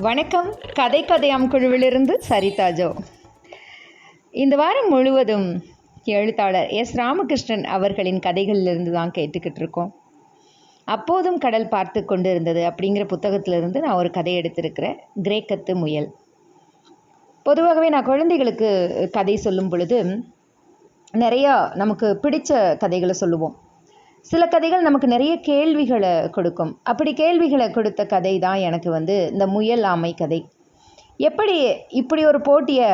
வணக்கம். கதை கதையாம் குழுவிலிருந்து சரிதா ஜோ. இந்த வாரம் முழுவதும் எழுத்தாளர் எஸ் ராமகிருஷ்ணன் அவர்களின் கதைகளிலிருந்து தான் கேட்டுக்கிட்டு இருக்கோம். அப்போதும் கடல் பார்த்து கொண்டு இருந்தது அப்படிங்கிற புத்தகத்திலிருந்து நான் ஒரு கதை எடுத்திருக்கிறேன். கிரேக்கத்து முயல். பொதுவாகவே நான் குழந்தைகளுக்கு கதை சொல்லும் பொழுது நிறையா நமக்கு பிடிச்ச கதைகளை சொல்லுவோம். சில கதைகள் நமக்கு நிறைய கேள்விகளை கொடுக்கும். அப்படி கேள்விகளை கொடுத்த கதை தான் எனக்கு வந்து இந்த முயல் ஆமை கதை. எப்படி இப்படி ஒரு போட்டியை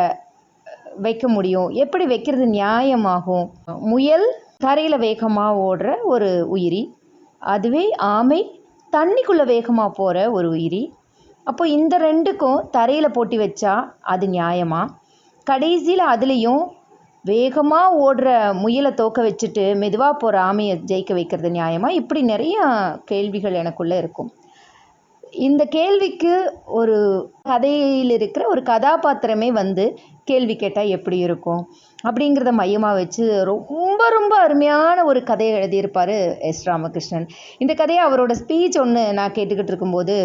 வைக்க முடியும்? எப்படி வைக்கிறது நியாயமாகும்? முயல் தரையில் வேகமாக ஓடுற ஒரு உயிரி அதுவே ஆமை தண்ணிக்குள்ளே வேகமாக போகிற ஒரு உயிரி. அப்போ இந்த ரெண்டுக்கும் தரையில் போட்டி வச்சா அது நியாயமா? கடைசியில் அதுலேயும் வேகமாக ஓடுற முயலை தோக்க வச்சுட்டு மெதுவாக போகிற ஆமையை ஜெயிக்க வைக்கிறது நியாயமா? இப்படி நிறைய கேள்விகள் எனக்குள்ளே இருக்கும். இந்த கேள்விக்கு ஒரு கதையில் இருக்கிற ஒரு கதாபாத்திரமே வந்து கேள்வி கேட்டால் எப்படி இருக்கும்? அப்படிங்கிறத மையமாக வச்சு ரொம்ப ரொம்ப அருமையான ஒரு கதையை எழுதியிருப்பார் எஸ் ராமகிருஷ்ணன். இந்த கதையை அவரோட ஸ்பீச் ஒன்று நான் கேட்டுக்கிட்டு இருக்கும்போது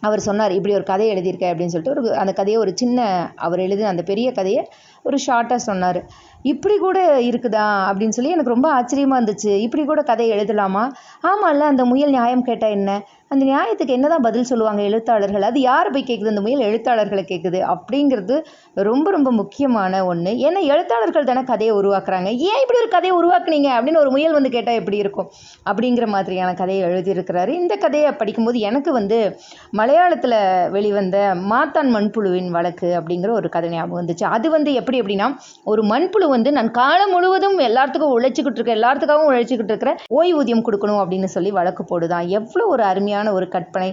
அவர் சொன்னார் இப்படி ஒரு கதை எழுதியிருக்கேன் அப்படின்னு சொல்லிட்டு ஒரு அந்த கதையை ஒரு சின்ன அவர் எழுதின அந்த பெரிய கதையை ஒரு ஷார்ட்டாக சொன்னார். இப்படி கூட இருக்குதா? அப்படின்னு சொல்லி எனக்கு ரொம்ப ஆச்சரியமாக இருந்துச்சு. இப்படி கூட கதை எழுதலாமா? ஆமாம்ல அந்த முயல் நியாயம் கேட்டால் என்ன? அந்த நியாயத்துக்கு என்னதான் பதில் சொல்லுவாங்க எழுத்தாளர்கள்? அது யார் போய் கேட்குது அந்த முயல் எழுத்தாளர்களை கேட்குது அப்படிங்கிறது ரொம்ப ரொம்ப முக்கியமான ஒன்று ஏன்னா எழுத்தாளர்கள் தானே கதையை உருவாக்குறாங்க. ஏன் இப்படி ஒரு கதையை உருவாக்குனீங்க? அப்படின்னு ஒரு முயல் வந்து கேட்டால் எப்படி இருக்கும்? அப்படிங்கிற மாதிரியான கதையை எழுதியிருக்கிறாரு. இந்த கதையை படிக்கும்போது எனக்கு வந்து மலையாளத்தில் வெளிவந்த மாத்தான் மண்புழுவின் வழக்கு அப்படிங்கிற ஒரு கதை ஞாபகம் வந்துச்சு. அது வந்து எப்படி எப்படின்னா ஒரு மண்புழு வந்து நான் காலம் முழுவதும் எல்லாத்துக்கும் உழைச்சிக்கிட்டு இருக்கேன் எல்லாத்துக்காகவும் உழைச்சிக்கிட்டு இருக்கிற ஓய்வூதியம் கொடுக்கணும் அப்படின்னு சொல்லி வழக்கு போடுதான். எவ்வளோ ஒரு அருமையான ஒரு கற்பனை.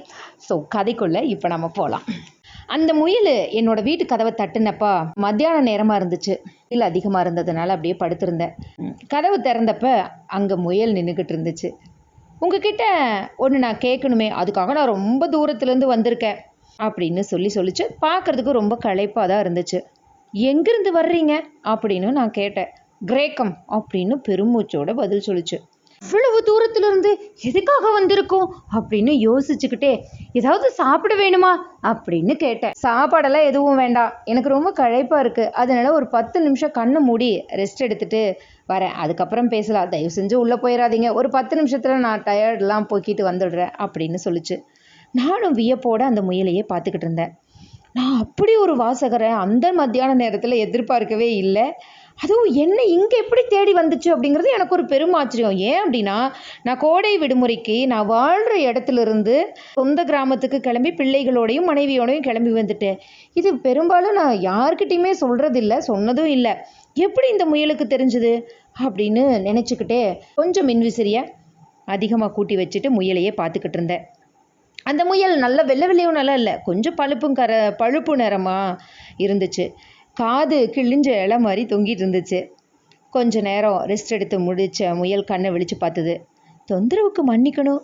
ஸோ கதைக்குள்ளே இப்போ நம்ம போகலாம் அந்த முயல் என்னோட வீட்டு கதவை தட்டுனப்பா மத்தியான நேரமாக இருந்துச்சு. இல்லை அதிகமாக இருந்ததுனால அப்படியே படுத்திருந்தேன். கதவு திறந்தப்ப அங்கே முயல் நின்றுக்கிட்டு இருந்துச்சு. உங்ககிட்ட ஒன்று நான் கேட்கணுமே அதுக்காக நான் ரொம்ப தூரத்துலேருந்து வந்திருக்கேன். அப்படின்னு சொல்லி சொல்லிச்சு. பார்க்கறதுக்கு ரொம்ப களைப்பாக தான் இருந்துச்சு. எங்கேருந்து வர்றீங்க? அப்படின்னு நான் கேட்டேன். கிரேக்கம் அப்படின்னு பெருமூச்சோட பதில் சொல்லிச்சு. இவ்வளவு தூரத்திலிருந்து எதுக்காக வந்திருக்கோம்? அப்படின்னு யோசிச்சுக்கிட்டே ஏதாவது சாப்பிட வேணுமா? அப்படின்னு கேட்டேன். சாப்பாடெல்லாம் எதுவும் வேண்டாம். எனக்கு ரொம்ப களைப்பாக இருக்குது அதனால ஒரு பத்து நிமிஷம் கண்ணு மூடி ரெஸ்ட் எடுத்துட்டு வரேன். அதுக்கப்புறம் பேசலாம். தயவு செஞ்சு உள்ளே போயிடாதீங்க. ஒரு பத்து நிமிஷத்தில் நான் டயர்டெலாம் போக்கிட்டு வந்துடுறேன் அப்படின்னு சொல்லிச்சு. நானும் வியப்போட அந்த முயலையே பார்த்துக்கிட்டு இருந்தேன். நான் அப்படி ஒரு வாசகரை அந்த மத்தியான நேரத்தில் எதிர்பார்க்கவே இல்லை. அதுவும் என்ன இங்கே எப்படி தேடி வந்துச்சு அப்படிங்கிறது எனக்கு ஒரு பெரும் ஆச்சரியம். ஏன் அப்படின்னா நான் கோடை விடுமுறைக்கு நான் வாழ்கிற இடத்துல இருந்து சொந்த கிராமத்துக்கு கிளம்பி பிள்ளைகளோடையும் மனைவியோடையும் கிளம்பி வந்துட்டேன். இது பெரும்பாலும் நான் யார்கிட்டையுமே சொல்கிறதில்ல சொன்னதும் இல்லை. எப்படி இந்த முயலுக்கு தெரிஞ்சுது அப்படின்னு நினச்சிக்கிட்டே கொஞ்சம் மின்விசிறியை அதிகமாக கூட்டி வச்சுட்டு முயலையே பார்த்துக்கிட்டு இருந்தேன். அந்த முயல் நல்ல வெள்ளை வெள்ளையும் நல்லா இல்லை. கொஞ்சம் பழுப்பும் கர பழுப்பு நிறமாக இருந்துச்சு. காது கிழிஞ்ச இலை மாதிரி தொங்கிட்டு இருந்துச்சு. கொஞ்ச நேரம் ரெஸ்ட் எடுத்து முடிச்ச முயல் கண்ணை விழித்து பார்த்தது தொந்தரவுக்கு மன்னிக்கணும்.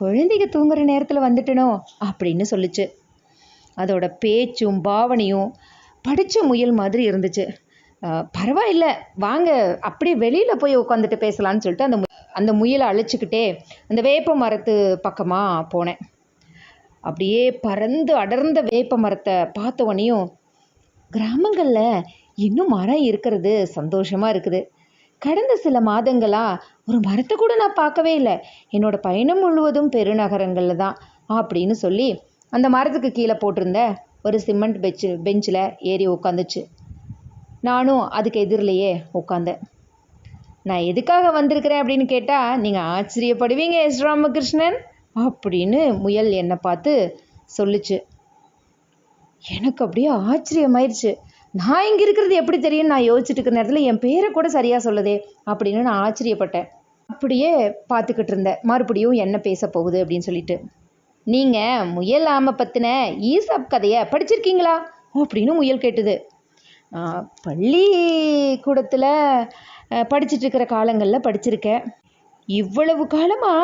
குழந்தைங்க தூங்குற நேரத்தில் வந்துட்டனோ அப்படின்னு சொல்லிச்சு. அதோட பேச்சும் பாவனையும் படித்த முயல் மாதிரி இருந்துச்சு. பரவாயில்ல. வாங்க. அப்படியே வெளியில் போய் உட்காந்துட்டு பேசலான்னு சொல்லிட்டு அந்த மு- அந்த முயலை அழைச்சிக்கிட்டே அந்த வேப்ப மரத்து பக்கமாக போனேன். அப்படியே பறந்து அடர்ந்த வேப்ப மரத்தை பார்த்தவனையும் கிராமங்களில் இன்னும் மரம் இருக்கிறது சந்தோஷமாக இருக்குது. கடந்த சில மாதங்களாக ஒரு மரத்தை கூட நான் பார்க்கவே இல்லை. என்னோட பயணம் முழுவதும் பெருநகரங்களில் தான் அப்படின்னு சொல்லி அந்த மரத்துக்கு கீழே போட்டிருந்த ஒரு சிமெண்ட் பெஞ்சு பெஞ்சில் ஏறி உட்காந்துச்சு நானும் அதுக்கு எதிரிலேயே உட்காந்தேன் நான் எதுக்காக வந்திருக்கிறேன்? அப்படின்னு கேட்டால் நீங்கள் ஆச்சரியப்படுவீங்க எஸ். ராமகிருஷ்ணன். அப்படின்னு முயல் என்னை பார்த்து சொல்லுச்சு. எனக்கு அப்படியே ஆச்சரியமாயிருச்சு. நான் இங்கே இருக்கிறது எப்படி தெரியும் நான் யோசிச்சுட்டு இருக்கிற நேரத்தில் என் பேரை கூட சரியாக சொல்லுதே அப்படின்னு நான் ஆச்சரியப்பட்டேன். அப்படியே பார்த்துக்கிட்டு இருந்தேன். மறுபடியும் என்ன பேச போகுது அப்படின்னு சொல்லிட்டு. நீங்கள் முயல் ஆமை பற்றின ஈசப் கதையை படிச்சிருக்கீங்களா? அப்படின்னு முயல் கேட்டுது. பள்ளிக்கூடத்தில் படிச்சுட்டு படிச்சிட்டு இருக்கிற காலங்களில் படிச்சிருக்கேன். இவ்வளவு காலமா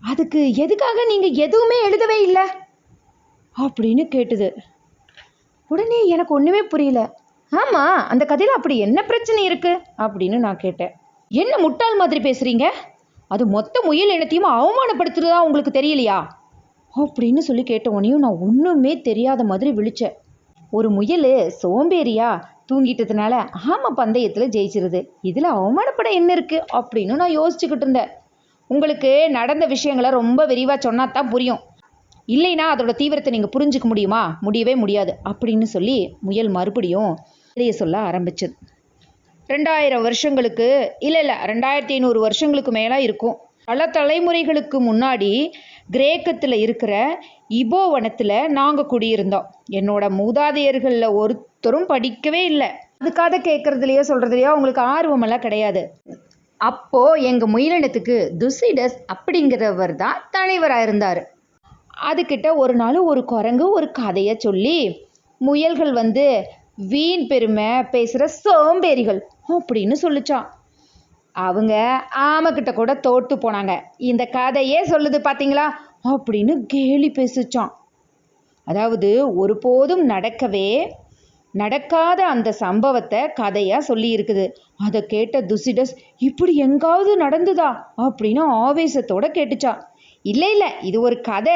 அதுக்கு எதுக்காக நீங்கள் எதுவுமே எழுதவே இல்லை? அப்படின்னு கேட்டுது. உடனே எனக்கு ஒன்றுமே புரியல. ஆமாம் அந்த கதையில் அப்படி என்ன பிரச்சனை இருக்கு? அப்படின்னு நான் கேட்டேன். என்ன முட்டாள் மாதிரி பேசுறீங்க? அது மொத்த முயல் இனத்தையும் அவமானப்படுத்துறதா உங்களுக்கு தெரியலையா? அப்படின்னு சொல்லி கேட்ட உடனேயும் நான் ஒன்றுமே தெரியாத மாதிரி விழிச்சேன். ஒரு முயல் சோம்பேறியா தூங்கிட்டதுனால ஆமாம் பந்தயத்தில் ஜெயிச்சிருது. இதில் அவமானப்பட என்ன இருக்குது அப்படின்னு நான் யோசிச்சுக்கிட்டு இருந்தேன். உங்களுக்கு நடந்த விஷயங்களை ரொம்ப விரிவாக சொன்னா தான் புரியும். இல்லைனா அதோட தீவிரத்தை நீங்கள் புரிஞ்சுக்க முடியுமா? முடியவே முடியாது. அப்படின்னு சொல்லி முயல் மறுபடியும் இதைய சொல்ல ஆரம்பிச்சது. ரெண்டாயிரம் வருஷங்களுக்கு இல்லை இல்லை ரெண்டாயிரத்தி ஐநூறு வருஷங்களுக்கு மேலே இருக்கும். பல தலைமுறைகளுக்கு முன்னாடி கிரேக்கத்தில் இருக்கிற இபோ வனத்தில் நாங்கள் குடியிருந்தோம். என்னோட மூதாதையர்களில் ஒருத்தரும் படிக்கவே இல்லை. அதுக்காக கேட்குறதுலையோ சொல்கிறதுலையோ அவங்களுக்கு ஆர்வமெல்லாம் கிடையாது. அப்போது எங்கள் முயலினத்துக்கு துசிடஸ் அப்படிங்கிறவர் தான் தலைவராக இருந்தார் அதுக்கிட்ட ஒரு நாள் ஒரு குரங்கு ஒரு கதையை சொல்லி முயல்கள் வந்து வீண் பெருமை பேசுகிற சோம்பேறிகள் அப்படின்னு சொல்லிச்சான். அவங்க ஆமைக்கிட்ட கூட தோட்டு போனாங்க. இந்த கதையே சொல்லுது பார்த்தீங்களா அப்படின்னு கேலி பேசிச்சான். அதாவது ஒருபோதும் நடக்கவே நடக்காத அந்த சம்பவத்தை கதையாக சொல்லி இருக்குது அதை கேட்ட துசிடஸ் இப்படி எங்காவது நடந்துதா? அப்படின்னு ஆவேசத்தோட கேட்டுச்சா. இல்லை இல்லை இது ஒரு கதை.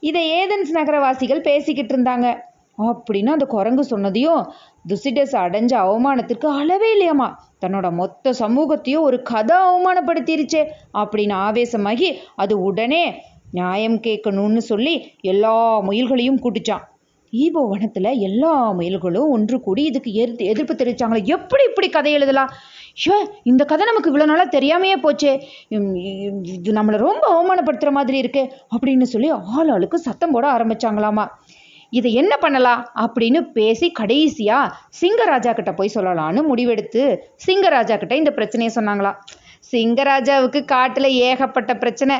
இதை ஏதென்ஸ் நகரவாசிகள் பேசிக்கிட்டு இருந்தாங்க. அப்படின்னு அந்த குரங்கு சொன்னதையும் துசிடஸ் அடைஞ்ச அவமானத்திற்கு அளவே இல்லையாமா. தன்னோட மொத்த சமூகத்தையும் ஒரு கதை அவமானப்படுத்திருச்சே அப்படின்னு ஆவேசமாகி அது உடனே நியாயம் கேட்கணும்னு சொல்லி எல்லா முயல்களையும் கூட்டிச்சான். ஈபோ வனத்தில் எல்லா முயல்களும் ஒன்று கூடி இதுக்கு எதிர் எதிர்ப்பு தெரிவிச்சாங்களே. எப்படி இப்படி கதை எழுதலாம்? ஷோ இந்த கதை நமக்கு இவ்வளோ நாளாக தெரியாமையே போச்சே. இது நம்மளை ரொம்ப அவமானப்படுத்துகிற மாதிரி இருக்கு அப்படின்னு சொல்லி ஆள் ஆளுக்கு சத்தம் போட ஆரம்பிச்சாங்களாமா. இதை என்ன பண்ணலாம் அப்படின்னு பேசி கடைசியாக சிங்கராஜா கிட்ட போய் சொல்லலாம்னு முடிவெடுத்து சிங்கராஜா கிட்ட இந்த பிரச்சனையை சொன்னாங்களாம். சிங்கராஜாவுக்கு காட்டில் ஏகப்பட்ட பிரச்சனை.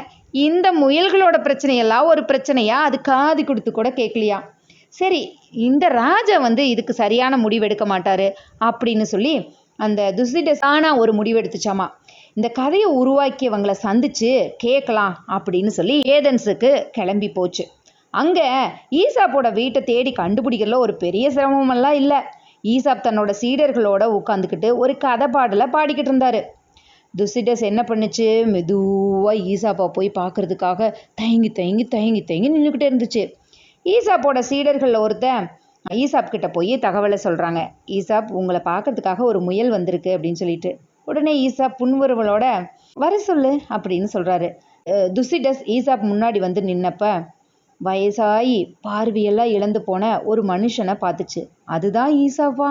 இந்த முயல்களோட பிரச்சனையெல்லாம் ஒரு பிரச்சனையா? அது காது கொடுத்து கூட கேட்கலையா? சரி இந்த ராஜா வந்து இதுக்கு சரியான முடிவெடுக்க மாட்டாரு அப்படின்னு சொல்லி அந்த துசிடஸ் ஆனா ஒரு முடிவெடுத்துச்சாமா இந்த கதையை உருவாக்கியவங்களை சந்திச்சு கேட்கலாம் அப்படின்னு சொல்லி ஏதன்ஸுக்கு கிளம்பி போச்சு. அங்கே ஈசாப்போட வீட்டை தேடி கண்டுபிடிக்கிறதுல ஒரு பெரிய சிரமமெல்லாம் இல்லை. ஈசாப் தன்னோட சீடர்களோட உட்காந்துக்கிட்டு ஒரு கதை பாடலை பாடிக்கிட்டு இருந்தாரு. துசிடஸ் என்ன பண்ணுச்சு? மெதுவாக ஈசாப்பா போய் பார்க்கறதுக்காக தயங்கி தயங்கி தயங்கி தயங்கி நின்றுக்கிட்டே இருந்துச்சு. ஈசாப்போட சீடர்களில் ஒருத்தன் ஈசாப் கிட்ட போய் தகவலை சொல்கிறாங்க ஈசாப் உங்களை பார்க்கறதுக்காக ஒரு முயல் வந்திருக்கு அப்படின்னு சொல்லிட்டு. உடனே ஈசாப் புன்வருவலோட வர சொல்லு அப்படின்னு சொல்கிறாரு துசிடஸ் ஈசாப் முன்னாடி வந்து நின்னப்ப வயசாகி பார்வையெல்லாம் இழந்து போன ஒரு மனுஷனை பார்த்துச்சு. அதுதான் ஈசாவா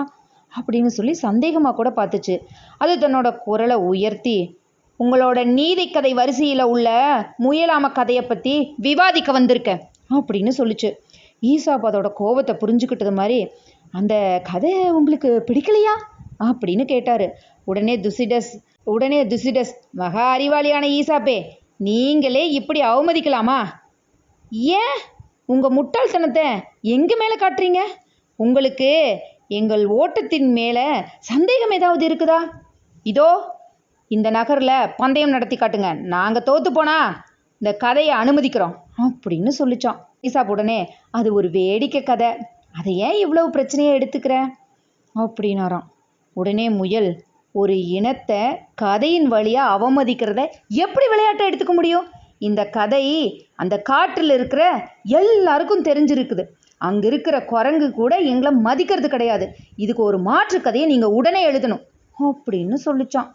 அப்படின்னு சொல்லி சந்தேகமாக கூட பார்த்துச்சு. அது தன்னோட குரலை உயர்த்தி உங்களோட நீதி கதை வரிசையில் உள்ள முயலாம கதையை பற்றி விவாதிக்க வந்திருக்கேன் அப்படின்னு சொல்லிச்சு. ஈசாபாதோட அதோட கோபத்தை புரிஞ்சுக்கிட்டது மாதிரி அந்த கதை உங்களுக்கு பிடிக்கலையா? அப்படின்னு கேட்டார். உடனே துசிடஸ் உடனே துசிடஸ் மகா அறிவாளியான ஈசாப்பே நீங்களே இப்படி அவமதிக்கலாமா? ஏன்? உங்கள் முட்டாள்தனத்தை எங்கே மேலே காட்டுறீங்க? உங்களுக்கு எங்கள் ஓட்டத்தின் மேலே சந்தேகம் ஏதாவது இருக்குதா? இதோ இந்த நகரில் பந்தயம் நடத்தி காட்டுங்க. நாங்கள் தோற்று போனா இந்த கதையை அனுமதிக்கிறோம் அப்படின்னு சொல்லிச்சான். ஈசாப் உடனே. அது ஒரு வேடிக்கை கதை. அதை ஏன் இவ்வளவு பிரச்சனையை எடுத்துக்கிற? அப்படின்னாராம். உடனே முயல் ஒரு இனத்தை கதையின் வழியாக அவமதிக்கிறத எப்படி விளையாட்டை எடுத்துக்க முடியும்? இந்த கதை அந்த காட்டில் இருக்கிற எல்லாருக்கும் தெரிஞ்சிருக்குது. அங்கே இருக்கிற குரங்கு கூட எங்களை மதிக்கிறது கிடையாது. இதுக்கு ஒரு மாற்று கதையை நீங்கள் உடனே எழுதணும். அப்படின்னு சொல்லிச்சான்.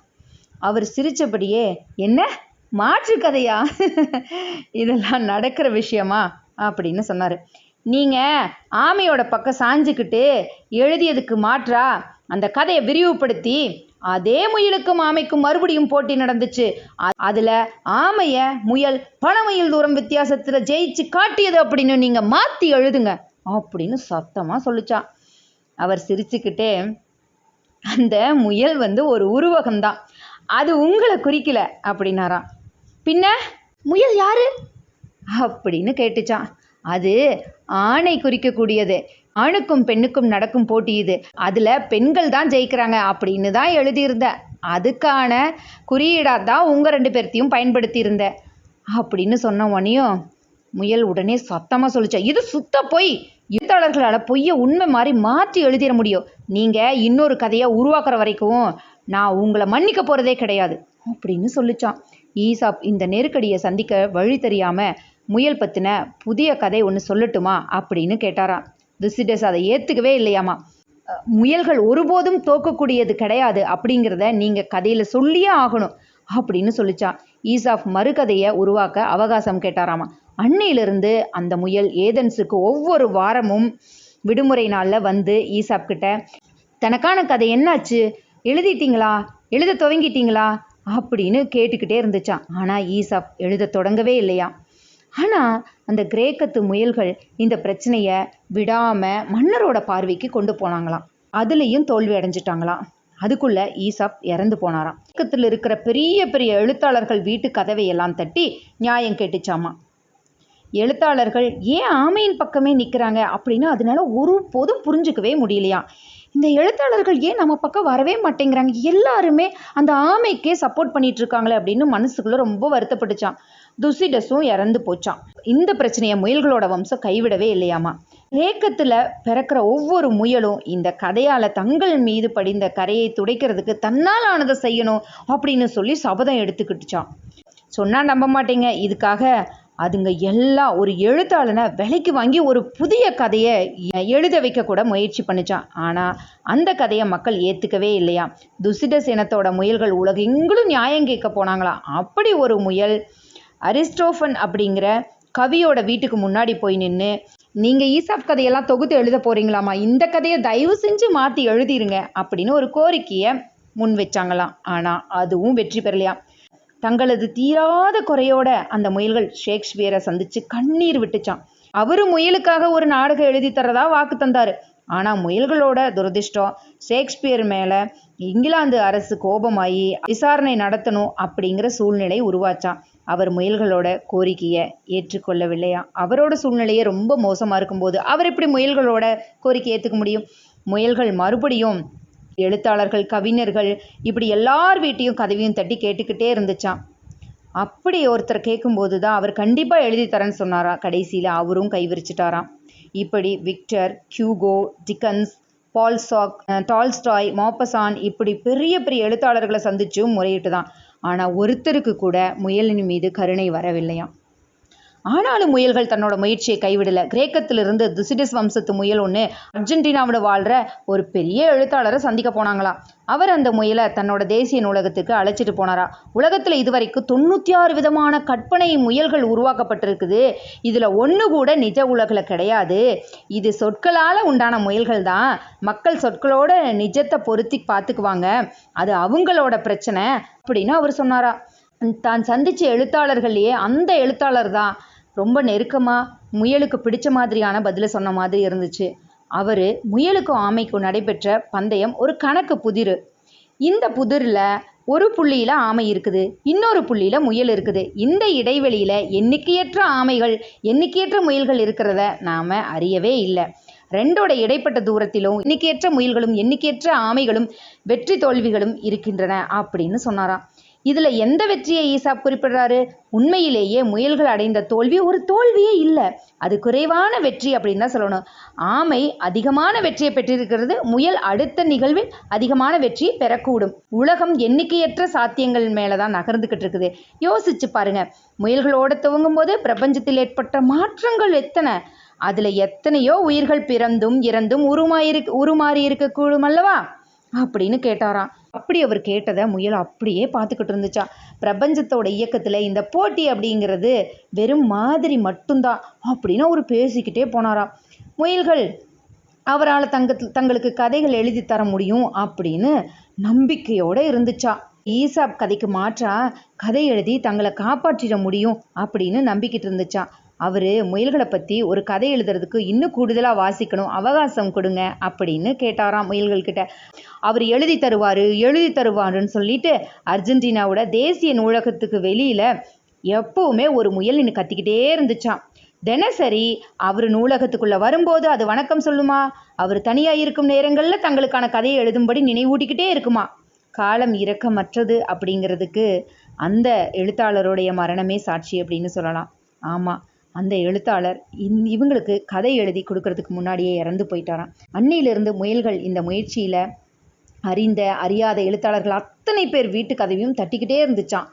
அவர் சிரித்தபடியே என்ன? மாற்று கதையா? இதெல்லாம் நடக்கிற விஷயமா? அப்படின்னு சொன்னார். நீங்கள் ஆமையோட பக்கம் சாஞ்சிக்கிட்டு எழுதியதுக்கு மாற்றா அந்த கதையை விரிவுபடுத்தி அதே முயலுக்கும் ஆமைக்கும் மறுபடியும் போட்டி நடந்துச்சு. அதில் அதுல ஆமைய முயல் பல மைல் தூரம் வித்தியாசத்துல ஜெயிச்சு காட்டியது அப்படின்னு நீங்க மாத்தி எழுதுங்க அப்படின்னு சத்தமா சொல்லிச்சான் அவர் சிரிச்சுக்கிட்டே அந்த முயல் வந்து ஒரு உருவகம்தான். அது உங்களை குறிக்கல அப்படின்னாராம். பின்ன முயல் யாரு? அப்படின்னு கேட்டுச்சான். அது ஆணை குறிக்கக்கூடியது. ஆணுக்கும் பெண்ணுக்கும் நடக்கும் போட்டி இது. அதில் பெண்கள் தான் ஜெயிக்கிறாங்க அப்படின்னு தான் எழுதியிருந்த. அதுக்கான குறியீடாக தான் உங்கள் ரெண்டு பேர்த்தையும் பயன்படுத்தியிருந்த. அப்படின்னு சொன்ன உடனேயும் முயல் உடனே சத்தமாக சொல்லிச்சா இது சுத்த பொய். எழுத்தாளர்களால் பொய்யை உண்மை மாதிரி மாற்றி எழுதிட முடியும். நீங்கள் இன்னொரு கதையை உருவாக்குற வரைக்கும் நான் உங்களை மன்னிக்க போகிறதே கிடையாது. அப்படின்னு சொல்லிச்சான். ஈசாப் இந்த நெருக்கடியை சந்திக்க வழி தெரியாமல் முயல் பற்றின புதிய கதை ஒன்று சொல்லட்டுமா? அப்படின்னு கேட்டாராம். துசிடஸ் அதை ஏற்றுக்கவே இல்லையாமா? முயல்கள் ஒருபோதும் தோக்கக்கூடியது கிடையாது அப்படிங்கிறத நீங்கள் கதையில் சொல்லியே ஆகணும் அப்படின்னு சொல்லிச்சான். ஈசாஃப் மறுகதையை உருவாக்க அவகாசம் கேட்டாராமா. அன்னையிலிருந்து அந்த முயல் ஏதென்ஸுக்கு ஒவ்வொரு வாரமும் விடுமுறை நாளில் வந்து ஈசாப் கிட்ட தனக்கான கதை என்னாச்சு? எழுதிட்டீங்களா? எழுத துவங்கிட்டீங்களா? அப்படின்னு கேட்டுக்கிட்டே இருந்துச்சான் ஆனால் ஈசாப் எழுத தொடங்கவே இல்லையா ஆனால் அந்த கிரேக்கத்து முயல்கள் இந்த பிரச்சனையை விடாமல் மன்னரோட பார்வைக்கு கொண்டு போனாங்களாம். அதுலேயும் தோல்வி அடைஞ்சிட்டாங்களாம். அதுக்குள்ள ஈசாப் இறந்து போனாராம். கிரேக்கத்தில் இருக்கிற பெரிய பெரிய எழுத்தாளர்கள் வீட்டு கதவையெல்லாம் தட்டி நியாயம் கேட்டுச்சாமா. எழுத்தாளர்கள் ஏன் ஆமையின் பக்கமே நிற்கிறாங்க அப்படின்னு அதனால ஒரு போதும் புரிஞ்சுக்கவே முடியலையா இந்த எழுத்தாளர்கள் ஏன் நம்ம பக்கம் வரவே மாட்டேங்கிறாங்க? எல்லாருமே அந்த ஆமைக்கே சப்போர்ட் பண்ணிட்டு இருக்காங்களே அப்படின்னு மனசுக்குள்ள ரொம்ப வருத்தப்பட்டுச்சான் துசிடஸும் இறந்து போச்சான் இந்த பிரச்சனையை முயல்களோட வம்சம் கைவிடவே இல்லையாமா? ஏக்கத்தில் பிறக்கிற ஒவ்வொரு முயலும் இந்த கதையால் தங்கள் மீது படிந்த கரையை துடைக்கிறதுக்கு தன்னால் ஆனதை செய்யணும் அப்படின்னு சொல்லி சபதம் எடுத்துக்கிட்டுச்சான் சொன்னால் நம்ப மாட்டேங்க. இதுக்காக அதுங்க எல்லாம் ஒரு எழுத்தாளனை விலைக்கு வாங்கி ஒரு புதிய கதையை எழுத வைக்க கூட முயற்சி பண்ணுச்சான். ஆனால் அந்த கதையை மக்கள் ஏற்றுக்கவே இல்லையா? துசிட இனத்தோட முயல்கள் உலகெங்கிலும் நியாயம் கேட்க போனாங்களாம் அப்படி ஒரு முயல் அரிஸ்டோஃபன் அப்படிங்கிற கவியோட வீட்டுக்கு முன்னாடி போய் நின்று நீங்கள் ஈசாப் கதையெல்லாம் தொகுத்து எழுத போறீங்களாமா இந்த கதையை தயவு செஞ்சு மாற்றி எழுதிருங்க அப்படின்னு ஒரு கோரிக்கையை முன் வச்சாங்களாம். ஆனால் அதுவும் வெற்றி பெறலையாம் தங்களது தீராத குறையோட அந்த முயல்கள் ஷேக்ஸ்பியரை சந்திச்சு கண்ணீர் விட்டுச்சான் அவரு முயலுக்காக ஒரு நாடகம் எழுதி தரதா வாக்கு தந்தாரு. ஆனா முயல்களோட துரதிர்ஷ்டம் ஷேக்ஸ்பியர் மேல இங்கிலாந்து அரசு கோபமாயி விசாரணை நடத்தணும் அப்படிங்கிற சூழ்நிலை உருவாச்சான் அவர் முயல்களோட கோரிக்கையை ஏற்றுக்கொள்ளவில்லையா? அவரோட சூழ்நிலையே ரொம்ப மோசமா இருக்கும்போது அவர் எப்படி முயல்களோட கோரிக்கை ஏற்றுக்க முடியும்? முயல்கள் மறுபடியும் எழுத்தாளர்கள் கவிஞர்கள் இப்படி எல்லார் வீட்டையும் கதவையும் தட்டி கேட்டுக்கிட்டே இருந்துச்சாம். அப்படி ஒருத்தர் கேட்கும்போது தான் அவர் கண்டிப்பாக எழுதி தரேன்னு சொன்னாராம் கடைசியில் அவரும் கைவிரிச்சிட்டாராம் இப்படி Victor Hugo Dickens Balzac Tolstoy Maupassant இப்படி பெரிய பெரிய எழுத்தாளர்களை சந்திச்சும் முறையிட்டு தான் ஆனால் ஒருத்தருக்கு கூட முயலின் மீது கருணை வரவில்லையாம். ஆனாலும் முயல்கள் தன்னோட முயற்சியை கைவிடல. கிரேக்கத்திலிருந்து துசிடிஸ் வம்சத்து முயல் ஒன்று அர்ஜென்டினாவில் வாழ்கிற ஒரு பெரிய எழுத்தாளரை சந்திக்க போனாங்களாம். அவர் அந்த முயலை தன்னோட தேசிய நூலகத்துக்கு அழைச்சிட்டு போனாரா. உலகத்தில் இதுவரைக்கும் தொண்ணூற்றி ஆறு விதமான கற்பனை முயல்கள் உருவாக்கப்பட்டிருக்குது. இதில் ஒன்று கூட நிஜ உலகில் கிடையாது. இது சொற்களால் உண்டான முயல்கள் தான். மக்கள் சொற்களோட நிஜத்தை பொருத்தி பார்த்துக்குவாங்க அது அவங்களோட பிரச்சனை அப்படின்னு அவர் சொன்னாரா. தான் சந்திச்ச எழுத்தாளர்கள்லேயே அந்த எழுத்தாளர் தான். ரொம்ப நெருக்கமாக முயலுக்கு பிடிச்ச மாதிரியான பதிலை சொன்ன மாதிரி இருந்துச்சு. அவர் முயலுக்கும் ஆமைக்கும் நடைபெற்ற பந்தயம் ஒரு கணக்கு புதிர். இந்த புதிரில் ஒரு புள்ளியில் ஆமை இருக்குது இன்னொரு புள்ளியில் முயல் இருக்குது. இந்த இடைவெளியில் எண்ணிக்கையற்ற ஆமைகள் எண்ணிக்கையற்ற முயல்கள் இருக்கிறத நாம் அறியவே இல்லை. ரெண்டோட இடைப்பட்ட தூரத்திலும் எண்ணிக்கையற்ற முயல்களும் எண்ணிக்கையற்ற ஆமைகளும் வெற்றி தோல்விகளும் இருக்கின்றன அப்படின்னு சொன்னாராம். இதுல எந்த வெற்றியை ஈசாப் குறிப்பிடுறாரு? உண்மையிலேயே முயல்கள் அடைந்த தோல்வி ஒரு தோல்வியே இல்லை. அது குறைவான வெற்றி அப்படின்னு தான் சொல்லணும். ஆமை அதிகமான வெற்றியை பெற்றிருக்கிறது முயல் அடுத்த நிகழ்வில் அதிகமான வெற்றியை பெறக்கூடும். உலகம் எண்ணிக்கையற்ற சாத்தியங்கள் மேலே தான் நகர்ந்துக்கிட்டு இருக்குது யோசிச்சு பாருங்க. முயல்களோட துவங்கும் போது பிரபஞ்சத்தில் ஏற்பட்ட மாற்றங்கள் எத்தனை? அதுல எத்தனையோ உயிர்கள் பிறந்தும் இறந்தும் உருமாயிருக்கு உருமாறி இருக்கக்கூடும் அல்லவா? அப்படின்னு கேட்டாராம். அப்படி அவர் கேட்டதை முயல் அப்படியே பார்த்துக்கிட்டு இருந்துச்சா. பிரபஞ்சத்தோட இயக்கத்தில் இந்த போட்டி அப்படிங்கிறது வெறும் மாதிரி மட்டும்தான் அப்படின்னு அவர் பேசிக்கிட்டே போனாராம். முயல்கள் அவரால் தங்க தங்களுக்கு கதைகள் எழுதி தர முடியும் அப்படின்னு நம்பிக்கையோடு இருந்துச்சா. ஈசாப் கதைக்கு மாற்றா கதை எழுதி தங்களை காப்பாற்றிட முடியும் அப்படின்னு நம்பிக்கிட்டு இருந்துச்சா. அவர் முயல்களை பற்றி ஒரு கதை எழுதுறதுக்கு இன்னும் கூடுதலாக வாசிக்கணும் அவகாசம் கொடுங்க அப்படின்னு கேட்டாராம் முயல்கள்கிட்ட. அவர் எழுதி தருவார் எழுதி தருவாருன்னு சொல்லிட்டு அர்ஜென்டினாவோட தேசிய நூலகத்துக்கு வெளியில் எப்போவுமே ஒரு முயல் நின்று கத்திக்கிட்டே இருந்துச்சான் தினசரி அவர் நூலகத்துக்குள்ளே வரும்போது அது வணக்கம் சொல்லுமா? அவர் தனியாக இருக்கும் நேரங்களில் தங்களுக்கான கதையை எழுதும்படி நினைவூட்டிக்கிட்டே இருக்குமா? காலம் இரக்கமற்றது அப்படிங்கிறதுக்கு அந்த எழுத்தாளருடைய மரணமே சாட்சி அப்படின்னு சொல்லலாம். ஆமாம் அந்த எழுத்தாளர் இந் இவங்களுக்கு கதை எழுதி கொடுக்கறதுக்கு முன்னாடியே இறந்து போயிட்டாராம். அன்னையிலிருந்து முயல்கள் இந்த முயற்சியில் அறிந்த அறியாத எழுத்தாளர்கள் அத்தனை பேர் வீட்டு கதவியும் தட்டிக்கிட்டே இருந்துச்சான்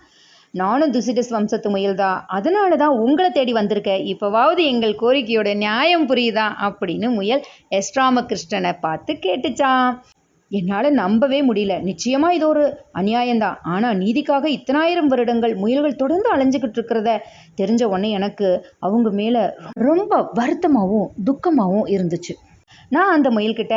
நானும் துசிடஸ் வம்சத்து முயல்தான் அதனால தான் உங்களை தேடி வந்திருக்கேன் இப்போவாவது எங்கள் கோரிக்கையோட நியாயம் புரியுதா? அப்படின்னு முயல் எஸ். ராமகிருஷ்ணனை பார்த்து கேட்டுச்சான் என்னால் நம்பவே முடியல. நிச்சயமாக இது ஒரு அநியாயம்தான். ஆனால் நீதிக்காக இத்தனாயிரம் வருடங்கள் முயல்கள் தொடர்ந்து அலைஞ்சிக்கிட்டு இருக்கிறத தெரிஞ்ச உடனே எனக்கு அவங்க மேலே ரொம்ப வருத்தமாகவும் துக்கமாகவும் இருந்துச்சு. நான் அந்த முயல்கிட்ட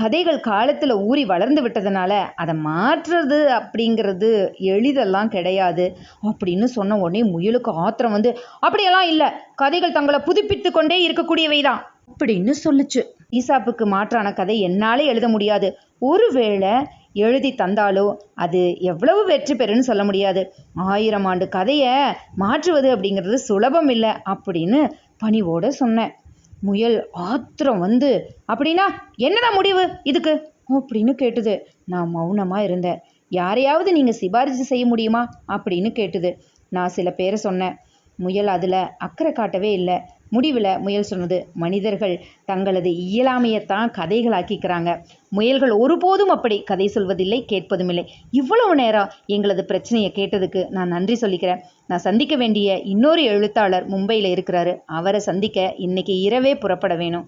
கதைகள் காலத்தில் ஊறி வளர்ந்து விட்டதுனால அதை மாற்றுறது அப்படிங்கிறது எளிதெல்லாம் கிடையாது அப்படின்னு சொன்ன உடனே முயலுக்கு ஆத்திரம் வந்து அப்படியெல்லாம் இல்லை. கதைகள் தங்களை புதுப்பித்து கொண்டே இருக்கக்கூடியவை தான் அப்படின்னு சொல்லுச்சு. ஈசாப்புக்கு மாற்றான கதை என்னாலே எழுத முடியாது. ஒருவேளை எழுதி தந்தாலோ அது எவ்வளவு வெற்றி பெறுன்னு சொல்ல முடியாது. ஆயிரம் ஆண்டு கதையை மாற்றுவது அப்படிங்கிறது சுலபம் இல்லை அப்படின்னு பணிவோட சொன்னேன். முயல் ஆத்திரம் வந்து அப்படின்னா என்னதான் முடிவு இதுக்கு? அப்படின்னு கேட்டுது. நான் மௌனமாக இருந்தேன். யாரையாவது நீங்கள் சிபாரிசு செய்ய முடியுமா? அப்படின்னு கேட்டுது. நான் சில பேரை சொன்னேன். முயல் அதில் அக்கறை காட்டவே இல்லை. முடிவில் முயல் சொன்னது மனிதர்கள் தங்களது இயலாமையைத்தான் கதைகளாக்கிக்கிறாங்க. முயல்கள் ஒருபோதும் அப்படி கதை சொல்வதில்லை கேட்பதும் இல்லை இவ்வளவு நேரம் எங்களது பிரச்சனையை கேட்டதுக்கு நான் நன்றி சொல்லிக்கிறேன். நான் சந்திக்க வேண்டிய இன்னொரு எழுத்தாளர் மும்பையில் இருக்கிறாரு. அவரை சந்திக்க இன்னைக்கு இரவே புறப்பட வேணும்.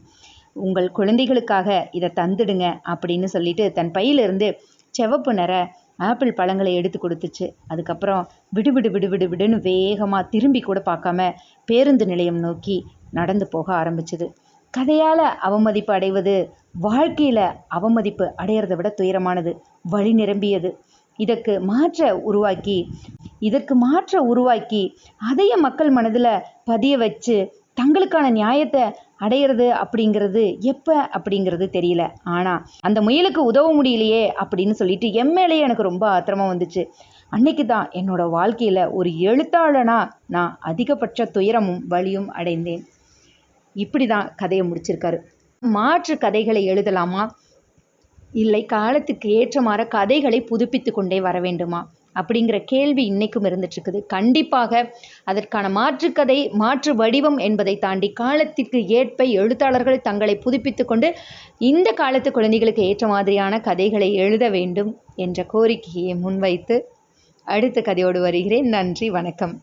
உங்கள் குழந்தைகளுக்காக இதை தந்துடுங்க அப்படின்னு சொல்லிட்டு தன் பையிலிருந்து செவப்பு நிற ஆப்பிள் பழங்களை எடுத்து கொடுத்துச்சு. அதுக்கப்புறம் விடுவிடு விடுவிடு விடுன்னு வேகமாக திரும்பி கூட பார்க்காம பேருந்து நிலையம் நோக்கி நடந்து போக ஆரம்பிச்சது. கதையால் அவமதிப்பு அடைவது வாழ்க்கையில் அவமதிப்பு அடையிறதை விட துயரமானது வழி நிரம்பியது. இதற்கு மாற்ற உருவாக்கி இதற்கு மாற்ற உருவாக்கி அதைய மக்கள் மனதில் பதிய வச்சு தங்களுக்கான நியாயத்தை அடையிறது அப்படிங்கிறது எப்போ அப்படிங்கிறது தெரியல. ஆனால் அந்த முயலுக்கு உதவ முடியலையே அப்படின்னு சொல்லிட்டு என் மேலேயே எனக்கு ரொம்ப ஆத்திரமாக வந்துச்சு. அன்னைக்கு தான் என்னோட வாழ்க்கையில் ஒரு எழுத்தாளனா நான் அதிகபட்ச துயரமும் வலியும் அடைந்தேன். இப்படி தான் கதையை முடிச்சிருக்காரு. மாற்று கதைகளை எழுதலாமா? இல்லை காலத்துக்கு ஏற்றமாற கதைகளை புதுப்பித்து கொண்டே வர வேண்டுமா? அப்படிங்கிற கேள்வி இன்னைக்கும் இருந்துட்டுருக்குது. கண்டிப்பாக அதற்கான மாற்றுக்கதை மாற்று வடிவம் என்பதை தாண்டி காலத்திற்கு ஏற்ப எழுத்தாளர்கள் தங்களை புதுப்பித்து கொண்டு இந்த காலத்து குழந்தைகளுக்கு ஏற்ற மாதிரியான கதைகளை எழுத வேண்டும் என்ற கோரிக்கையை முன்வைத்து அடுத்த கதையோடு வருகிறேன். நன்றி வணக்கம்.